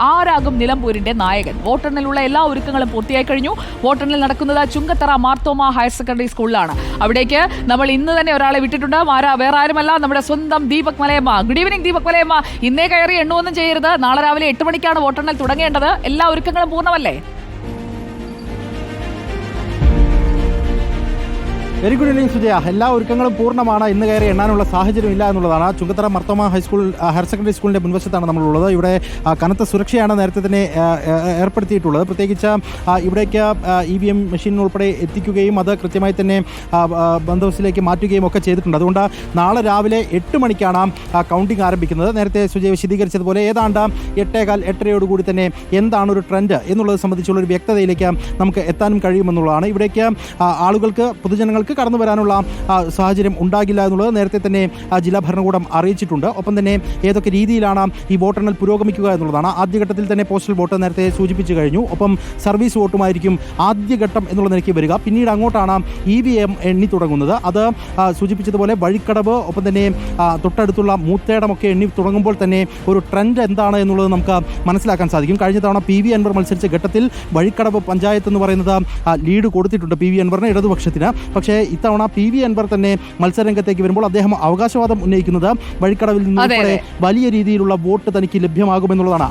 ആരാകും നിലമ്പൂരിന്റെ നായകൻ. വോട്ടെണ്ണലിനുള്ള എല്ലാ ഒരുക്കങ്ങളും പൂർത്തിയായി കഴിഞ്ഞു. വോട്ടെണ്ണൽ നടക്കുന്നത് ചുങ്കത്തറ മാർത്തോമ ഹയർ സെക്കൻഡറി സ്കൂളിലാണ്. അവിടേക്ക് നമ്മൾ ഇന്ന് തന്നെ ഒരാളെ വിട്ടിട്ടുണ്ട്. ആരാ വേറെ ആരുമല്ല. നമ്മുടെ സ്വന്തം Deepak Malayamma. Good evening Deepak Malayamma. ഇന്നേ കയറി എണ്ണുവൊന്നും ചെയ്യരുത്. നാളെ രാവിലെ എട്ട് മണിക്കാണ് വോട്ടെണ്ണൽ തുടങ്ങേണ്ടത്. എല്ലാ ഒരുക്കങ്ങളും പൂർണമല്ലേ? വെരി ഗുഡ് ഈവനിങ് സുജയ എല്ലാ ഒരുക്കങ്ങളും പൂർണമാണ്. ഇന്ന് കയറി എണ്ണാനുള്ള സാഹചര്യം ഇല്ല എന്നുള്ളതാണ്. Chungathara Marthoma high school higher secondary സ്കൂളിന്റെ മുൻവശത്താണ് നമ്മളുള്ളത്. ഇവിടെ കനത്ത സുരക്ഷയാണ് നേരത്തെ തന്നെ ഏർപ്പെടുത്തിയിട്ടുള്ളത്. പ്രത്യേകിച്ച് ഇവിടേക്ക് ഇ വി എം മെഷീൻ ഉൾപ്പെടെ എത്തിക്കുകയും അത് കൃത്യമായി തന്നെ ആ, മാറ്റുകയും ഒക്കെ ചെയ്തിട്ടുണ്ട്. അതുകൊണ്ട് നാളെ രാവിലെ എട്ട് മണിക്കാണ് കൗണ്ടിംഗ് ആരംഭിക്കുന്നത്. നേരത്തെ സുജയ വിശദീകരിച്ചതുപോലെ ഏതാണ്ട് എട്ടേകാൽ എട്ടരയോടുകൂടി തന്നെ എന്താണ് ഒരു ട്രെൻഡ് എന്നുള്ളത് സംബന്ധിച്ചുള്ള ഒരു വ്യക്തതയിലേക്ക് നമുക്ക് എത്താനും കഴിയുമെന്നുള്ളതാണ്. ഇവിടേക്ക് ആളുകൾക്ക് പൊതുജനങ്ങൾക്ക് കടന്നു വരാനുള്ള സാഹചര്യം ഉണ്ടാകില്ല എന്നുള്ളത് നേരത്തെ തന്നെ ജില്ലാ ഭരണകൂടം അറിയിച്ചിട്ടുണ്ട്. ഒപ്പം തന്നെ ഏതൊക്കെ രീതിയിലാണ് ഈ വോട്ടെണ്ണൽ പുരോഗമിക്കുക എന്നുള്ളതാണ്. ആദ്യഘട്ടത്തിൽ തന്നെ പോസ്റ്റൽ വോട്ട് നേരത്തെ സൂചിപ്പിച്ചു കഴിഞ്ഞു. ഒപ്പം സർവീസ് വോട്ടുമായിരിക്കും ആദ്യഘട്ടം എന്നുള്ള നിലയ്ക്ക് വരിക. പിന്നീട് അങ്ങോട്ടാണ് ഇ വി എം എണ്ണി തുടങ്ങുന്നത്. അത് സൂചിപ്പിച്ചതുപോലെ വഴിക്കടവ് ഒപ്പം തന്നെ തൊട്ടടുത്തുള്ള മൂത്തേടമൊക്കെ എണ്ണി തുടങ്ങുമ്പോൾ തന്നെ ഒരു ട്രെൻഡ് എന്താണ് എന്നുള്ളത് നമുക്ക് മനസ്സിലാക്കാൻ സാധിക്കും. കഴിഞ്ഞ തവണ പി വി അൻവർ മത്സരിച്ച ഘട്ടത്തിൽ വഴിക്കടവ് പഞ്ചായത്ത് എന്ന് പറയുന്നത് ലീഡ് കൊടുത്തിട്ടുണ്ട് പി വി അൻവറിന് ഇടതുപക്ഷത്തിന്. പക്ഷേ ഇത്തവണ പി വി അൻവർ തന്നെ മത്സരരംഗത്തേക്ക് വരുമ്പോൾ അദ്ദേഹം അവകാശവാദം ഉന്നയിക്കുന്നത് വഴിക്കടവിൽ നിന്ന് അതെ, വലിയ രീതിയിലുള്ള വോട്ട് തനിക്ക് ലഭ്യമാകുമെന്നുള്ളതാണ്?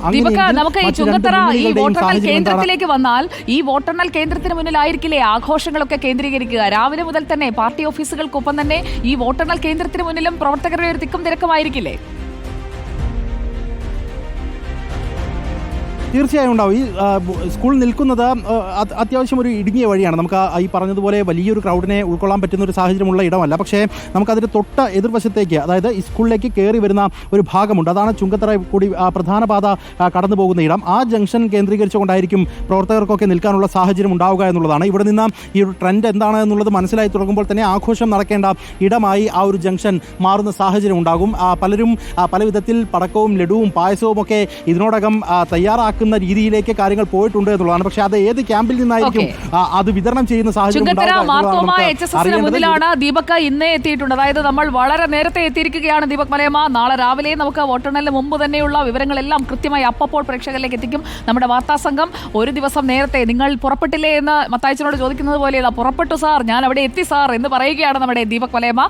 കേന്ദ്രത്തിലേക്ക് വന്നാൽ ഈ വോട്ടെണ്ണൽ കേന്ദ്രത്തിന് മുന്നിലായിരിക്കില്ലേ ആഘോഷങ്ങളൊക്കെ കേന്ദ്രീകരിക്കുക? രാവിലെ മുതൽ തന്നെ പാർട്ടി ഓഫീസുകൾക്കൊപ്പം തന്നെ ഈ വോട്ടെണ്ണൽ കേന്ദ്രത്തിന് മുന്നിലും പ്രവർത്തകരുടെ ഒരു തിക്കും തിരക്കുമായിരിക്കില്ലേ? തീർച്ചയായും ഉണ്ടാവും. ഈ സ്കൂൾ നിൽക്കുന്നത് അത്യാവശ്യം ഒരു ഇടുങ്ങിയ വഴിയാണ്. നമുക്ക് ഈ പറഞ്ഞതുപോലെ വലിയൊരു ക്രൗഡിനെ ഉൾക്കൊള്ളാൻ പറ്റുന്ന ഒരു സാഹചര്യമുള്ള ഇടമല്ല. പക്ഷേ നമുക്കതിന് തൊട്ട് എതിർവശത്തേക്ക് അതായത് ഈ സ്കൂളിലേക്ക് കയറി വരുന്ന ഒരു ഭാഗമുണ്ട്. അതാണ് ചുങ്കത്തറ കൂടി പ്രധാന പാത കടന്നു പോകുന്ന ഇടം. ആ ജംഗ്ഷൻ കേന്ദ്രീകരിച്ചുകൊണ്ടായിരിക്കും പ്രവർത്തകർക്കൊക്കെ നിൽക്കാനുള്ള സാഹചര്യം ഉണ്ടാവുക എന്നുള്ളതാണ്. ഇവിടെ നിന്ന് ഈ ഒരു ട്രെൻഡ് എന്താണ് എന്നുള്ളത് മനസ്സിലായി തുടങ്ങുമ്പോൾ തന്നെ ആഘോഷം നടക്കേണ്ട ഇടമായി ആ ഒരു ജംഗ്ഷൻ മാറുന്ന സാഹചര്യം ഉണ്ടാകും. പലരും പല വിധത്തിൽ പടക്കവും ലഡുവും പായസവും ഒക്കെ ഇതിനോടകം ആ, തയ്യാറാക്കുന്ന രീതിയിലേക്ക് കാര്യങ്ങൾ പോയിട്ടുണ്ട് എന്നുള്ളതാണ്. പക്ഷേ അത് ഏത് ക്യാമ്പിൽ നിന്നായിരിക്കും അത് വിതരണം ചെയ്യുന്ന സാഹചര്യം ദീപക് ഇന്നേ എത്തിയിട്ടുണ്ട്. അതായത് നമ്മൾ വളരെ നേരത്തെ എത്തിയിരിക്കുകയാണ് ദീപക് മലയമ്മ. നാളെ രാവിലെ നമുക്ക് വോട്ടെണ്ണലിന് മുമ്പ് തന്നെയുള്ള വിവരങ്ങളെല്ലാം കൃത്യമായി അപ്പപ്പോൾ പ്രേക്ഷകരിലേക്ക് എത്തിക്കും നമ്മുടെ വാർത്താ സംഘം. ഒരു ദിവസം നേരത്തെ നിങ്ങൾ പുറപ്പെട്ടില്ലേ എന്ന് മത്തായച്ചനോട് ചോദിക്കുന്നത് പോലെ ഇതാ പുറപ്പെട്ടു സാർ ഞാൻ അവിടെ എത്തി സാർ എന്ന് പറയുകയാണ് നമ്മുടെ ദീപക് മലയമ്മ.